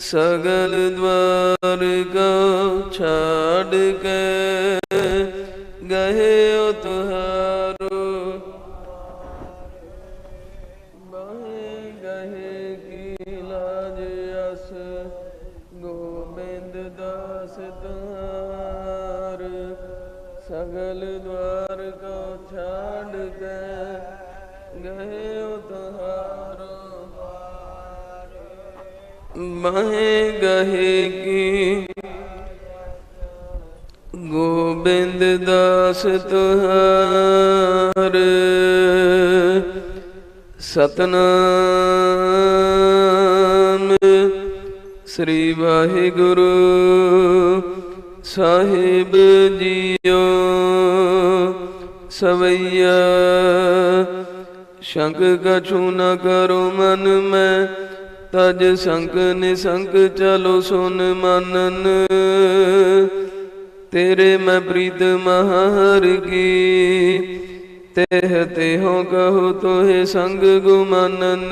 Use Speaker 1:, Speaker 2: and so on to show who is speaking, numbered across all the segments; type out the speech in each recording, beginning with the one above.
Speaker 1: ਸਗਲ ਦਵਾਰ ਕੋ ਛਾੜ ਕੇ ਗਏ ਓ ਤੁਹਾਰੋ ਬਾਹੇ ਗਏ ਕੀ ਲਾਜ ਅਸ, ਗੋਬਿੰਦ ਦਾਸ ਤੁਹਾਰ ਸਗਲ ਦਵਾਰ ਕੋ ਛਾੜ ਕੇ ਗਏ ਓ ਬਾਹੇ ਗਏ ਕੀ। ਗੋਬਿੰਦ ਦਾਸ ਤੁਹਾਰ ਸਤਨਾਮ ਸ੍ਰੀ ਵਾਹਿਗੁਰੂ ਸਾਹਿਬ ਜੀਓ। ਸਵਈਆ ਸ਼ੰਕ ਕਛੂ ਨ ਕਰੋ ਮਨ ਮੈਂ ਤਜ ਸੰਕ ਨਿਸੰਕ ਚਲੋ ਸੁਨ ਮਾਨਨ। ਤੇਰੇ ਮੈਂ ਪ੍ਰੀਤ ਮਹਰ ਕੀ। ਤੇਹ ਤੇਹੋ ਕਹੋ ਤੋਹਿ ਸੰਗ ਗੁਮਾਨਨ।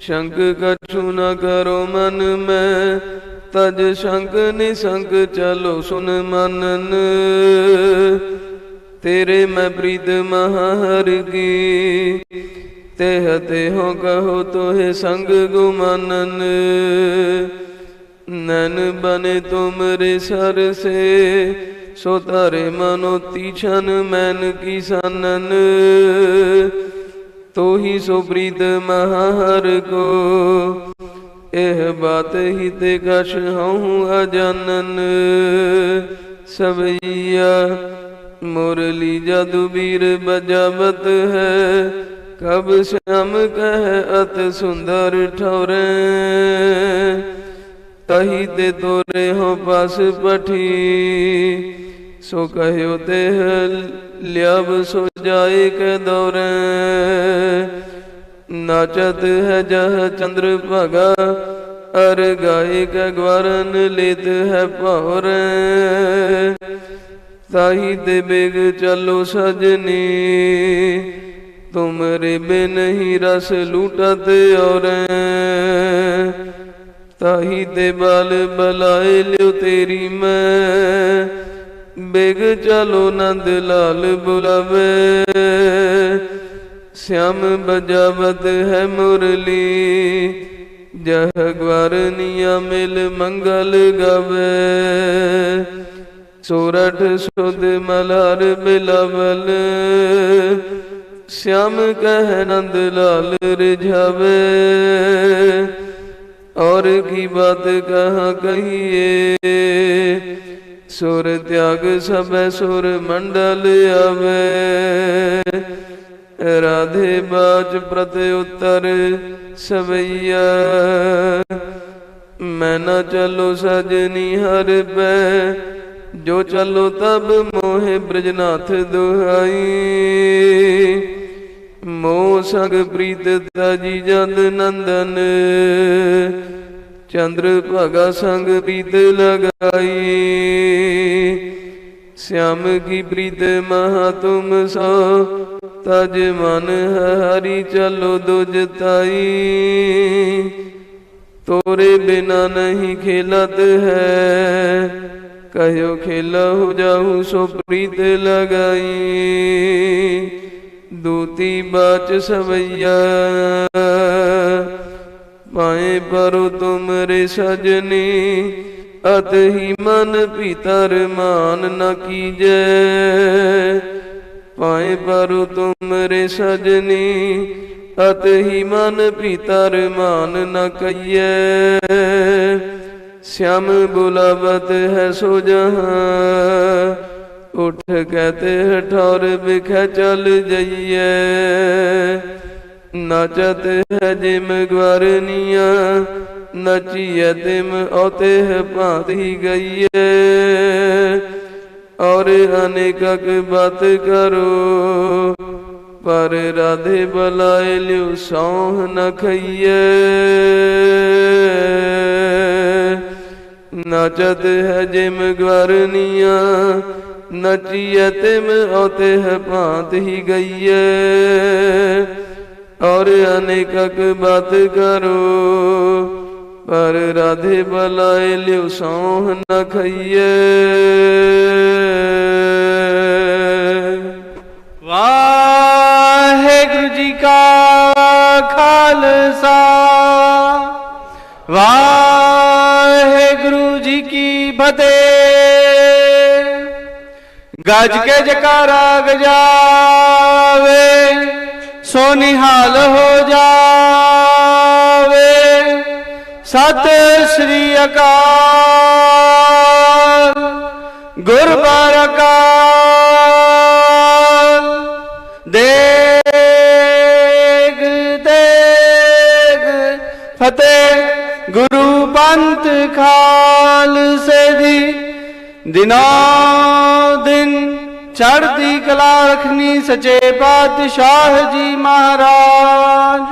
Speaker 1: ਸ਼ੰਕ ਕਛੂ ਨ ਕਰੋ ਮਨ ਮੈਂ। ਤਜ ਸ਼ੰਕ ਨਿਸੰਗ ਚਲੋ ਸੁਨ ਮਾਨਨ। ਤੇਰੇ ਮੈਂ ਪ੍ਰੀਤ ਮਹਰ ਕੀ। ਤੇਹ ਤੇਹੋ ਕਹੋ ਤੋਹਿ ਸੰਗ ਗੁਮਾਨਨ। ਨਨ ਬਨੇ ਤੁਮਰੇ ਸਰ ਸੇ ਸੋ ਤਾਰੇ ਮਨੋ ਤੀਛਨ ਮੈਨ ਕੀ ਸਾਨਨ। ਤੋਹੀ ਸੋ ਪ੍ਰੀਤ ਮਹਾਰ ਕੋ, ਇਹ ਬਾਤ ਹੀ ਤੇ ਕਛ ਹਉ ਅਜਾਨਨ। ਸਵਈਆ ਮੁਰਲੀ ਜਦੁ ਵੀਰ ਬਜਾਵਤ ਹੈ ਕਬ ਸ਼ਮ ਕਹਿ ਅਤ ਸੁੰਦਰ ਠੌਰੇ, ਤਹੀ ਤੇ ਤੋਰੇ ਹੋ ਪਸ ਪਠੀ। ਸੋ ਕਹਿਓ ਦੇਹ ਲਿਆਵ ਸੋ ਜਾਏ ਕੇ ਦੌਰੇ, ਨਾਚਤ ਹੈ ਜਹ ਚੰਦਰ ਭਗਾ, ਅਰ ਗਾਏ ਕੇ ਗਵਰਨ ਲੇਤ ਹੈ ਭੌਰੇ। ਤਾਹੀ ਤੇ ਬੇਗ ਚਲੋ ਸਜਨੀ ਤੁਮਰੇ ਬਿਨ ਹੀ ਰਸ ਲੂਟਤ ਔਰੈ। ਤਾਹੀ ਤੇ ਬਲ ਬਲਾਏ ਲਿਓ ਤੇਰੀ ਮੈਂ। ਬਿਗ ਚਲੋ ਨੰਦ ਲਾਲ ਬੁਲਾਵੇ। ਸਿਆਮ ਬਜਾਵਤ ਹੈ ਮੁਰਲੀ। ਜਹ ਗਵਰਨੀਆ ਮਿਲ ਮੰਗਲ ਗਵੇ। ਸੋਰਠ ਸੁਧ ਮਲਰ ਬਿਲਵਲ। श्याम कह नंद लाल रिझावे और की बात कहाँ कहिए सुर त्याग सब सुर मंडल आवे राधे बाज प्रत्युत्तर सवैया मैं न चलो सजनी हर पे जो चलो तब मोहे ब्रजनाथ दुहाई ਮੋਹ ਸੰਗ ਪ੍ਰੀਤ ਤਜੀ ਜਦ ਨੰਦਨ ਚੰਦਰ ਭਗਾ ਸੰਗ ਪ੍ਰੀਤ ਲਗਾਈ श्याम की प्रीत महा तुम सो तज मन हरि चलो दुजताई तोरे बिना नहीं खेलत है कहो खेला हो जाऊ सो प्रीत लगाई ਦੂਤੀ ਬਾਚ ਸਵਈਆ। ਪਾਏ ਪਰੋ ਤੁਮਰੇ ਸਜਨੀ, ਅਤ ਹੀ ਮਨ ਭੀਤਰ ਮਾਨ ਨ ਕੀਜੈ। ਪਾਏ ਪਰੋ ਤੁਮਰੇ ਸਜਨੀ, ਅਤ ਹੀ ਮਨ ਭੀਤਰ ਮਾਨ ਨ ਕਈਐ। ਸਿਆਮ ਬੁਲਾਵਤ ਹੈ ਸੋ ਜਹਾਂ ਉਠ ਕੇ ਤੇ ਠੌਰ ਵਿਖੇ ਚਲ ਜਈਏ। ਨਚਤ ਹੈ ਜਿਮ ਗਵਰਨੀਆਂ, ਨਚੀਏ ਤਿਮ ਉਤੇ ਭਾਤੀ ਗਈਏ। ਔਰ ਅਨੇਕਕ ਬਤ ਕਰੋ, ਪਰ ਰਾਧੇ ਬਲਾਏ ਲਿਉ ਸੌਹ ਨ ਖਈਏ। ਨਚਤ ਹੈ ਜਿਮ ਗਵਰਨੀਆਂ ਨਚੀਐ ਤਿਮ ਉਤਿਹ ਭਾਂਤ ਹੀ ਗਈਐ। ਔਰ ਅਨੇਕਕ ਬਤ ਕਰੋ, ਪਰ ਰਾਧੇ ਬਲਾਏ ਲਿਉ ਸੌਹ ਨ ਖਈਏ
Speaker 2: ਵਾਹਿਗੁਰੂ ਜੀ ਕਾ ਖਾਲਸਾ। ਵਾਹਿਗੁਰੂ ਜੀ ਕੀ ਫਤਿਹ। ਗਜ ਕੇ ਜਕਾਰਾ ਗਜਾਵੇ ਸੋ ਨਿਹਾਲ ਹੋ ਜਾਵੇ। ਸਤਿ ਸ੍ਰੀ ਅਕਾਲ ਗੁਰਬਾਰਕਾਲ ਦੇਗ ਦੇਗ, ਫਤਿਹ ਗੁਰੂ ਪੰਥ ਖਾਲਸੇ ਦੀ ਦਿਨੋਂ ਦਿਨ ਚੜ੍ਹਦੀ ਕਲਾ ਰਖਨੀ ਸਚੇ ਪਾਤਸ਼ਾਹ ਜੀ ਮਹਾਰਾਜ।